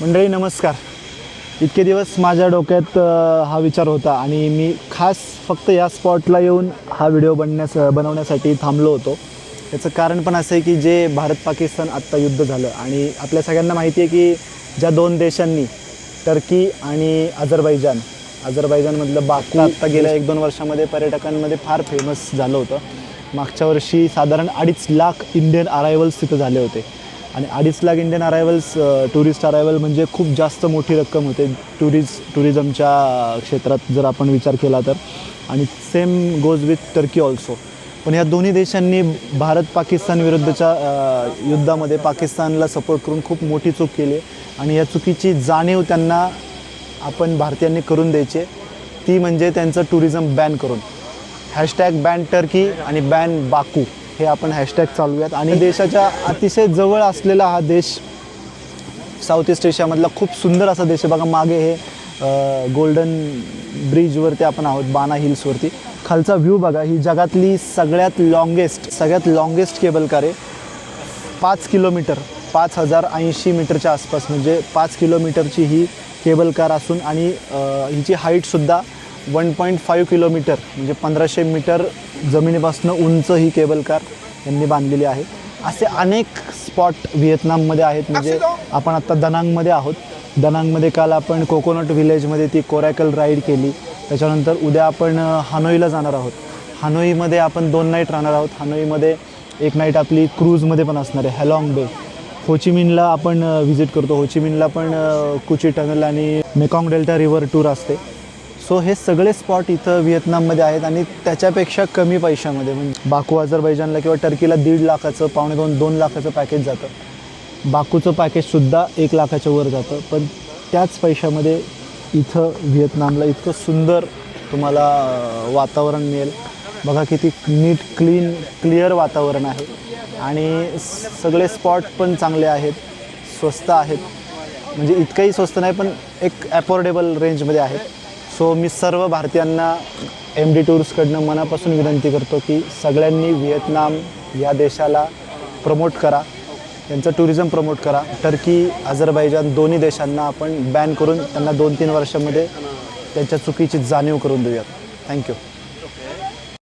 मंडळी नमस्कार. इतके दिवस माझ्या डोक्यात हा विचार होता आणि मी खास फक्त या स्पॉटला येऊन हा व्हिडिओ बनण्यास बनवण्यासाठी थांबलो होतो. याचं कारण पण असं आहे की जे भारत पाकिस्तान आत्ता युद्ध झालं आणि आपल्या सगळ्यांना माहिती आहे की ज्या दोन देशांनी टर्की आणि अझरबैजान अझरबैजानमधलं बाकू आत्ता गेल्या एक दोन वर्षामध्ये पर्यटकांमध्ये फार फेमस झालं होतं. मागच्या वर्षी साधारण अडीच लाख इंडियन अरायवल्स तिथं झाले होते. आणि अडीच lakh Indian arrivals tourist arrival म्हणजे खूप जास्त मोठी रक्कम होते. टुरिस्ट टुरिझमच्या क्षेत्रात जर आपण विचार केला तर. आणि same goes with Turkey also पण या दोन्ही देशांनी भारत पाकिस्तान विरुद्धच्या युद्धामध्ये पाकिस्तानला सपोर्ट करून खूप मोठी चूक केली. आणि या चुकीची जाणीव त्यांना आपण भारतीयांनी करून द्यायची. ती म्हणजे त्यांचं टुरिझम बॅन करून. हॅशटॅग बॅन टर्की आणि बॅन बाकू हे आपण हॅशटॅग चालवूयात आणि देशाच्या अतिशय जवळ असलेला हा देश साऊथ ईस्ट एशियामधला खूप सुंदर असा देश आहे. बघा मागे हे गोल्डन ब्रिजवरती आपण आहोत बाना हिल्सवरती खालचा व्ह्यू बघा ही जगातली सगळ्यात लॉंगेस्ट सगळ्यात लॉंगेस्ट केबल कार आहे. पाच किलोमीटर पाच हजार ऐंशी मीटरच्या आसपास. म्हणजे पाच किलोमीटरची ही केबल कार असून आणि हिची हाईटसुद्धा वन पॉईंट फाईव्ह किलोमीटर म्हणजे पंधराशे मीटर जमिनीपासून उंच ही केबल कार यांनी बांधलेली आहे. असे अनेक स्पॉट व्हिएतनाममध्ये आहेत म्हणजे आपण आत्ता दनांगमध्ये आहोत. दनांगमध्ये काल आपण कोकोनट व्हिलेजमध्ये ती कोरॅकल राईड केली. त्याच्यानंतर उद्या आपण हानोईला जाणार आहोत. हानोईमध्ये आपण दोन नाईट राहणार आहोत. हानोईमध्ये एक नाईट आपली क्रूजमध्ये पण असणार आहे हॅलॉंग बे होचिमिनला आपण व्हिजिट करतो. होचिमिनला पण कुची टनल आणि मेकॉंग डेल्टा रिव्हर टूर असते. सो हे सगळे स्पॉट इथं व्हिएतनाममध्ये आहेत आणि त्याच्यापेक्षा कमी पैशामध्ये. म्हणजे बाकू अझरबैजानला किंवा टर्कीला दीड लाखाचं पावणे दोन दोन लाखाचं पॅकेज जातं. बाकूचं पॅकेजसुद्धा एक लाखाच्या वर जातं. पण त्याच पैशामध्ये इथं व्हिएतनामला इतकं सुंदर तुम्हाला वातावरण मिळेल. बघा किती नीट क्लीन क्लिअर वातावरण आहे. आणि सगळे स्पॉट पण चांगले आहेत. स्वस्त आहेत. म्हणजे इतकंही स्वस्त नाही पण एक ॲफोर्डेबल रेंजमध्ये आहेत. सो मी सर्व भारतीयांना एम डी टूर्सकडनं मनापासून विनंती करतो की सगळ्यांनी व्हिएतनाम या देशाला प्रमोट करा. त्यांचं टुरिझम प्रमोट करा. टर्की अझरबैजान दोन्ही देशांना आपण बॅन करून त्यांना दोन तीन वर्षामध्ये त्यांच्या चुकीची जाणीव करून देऊयात. थँक्यू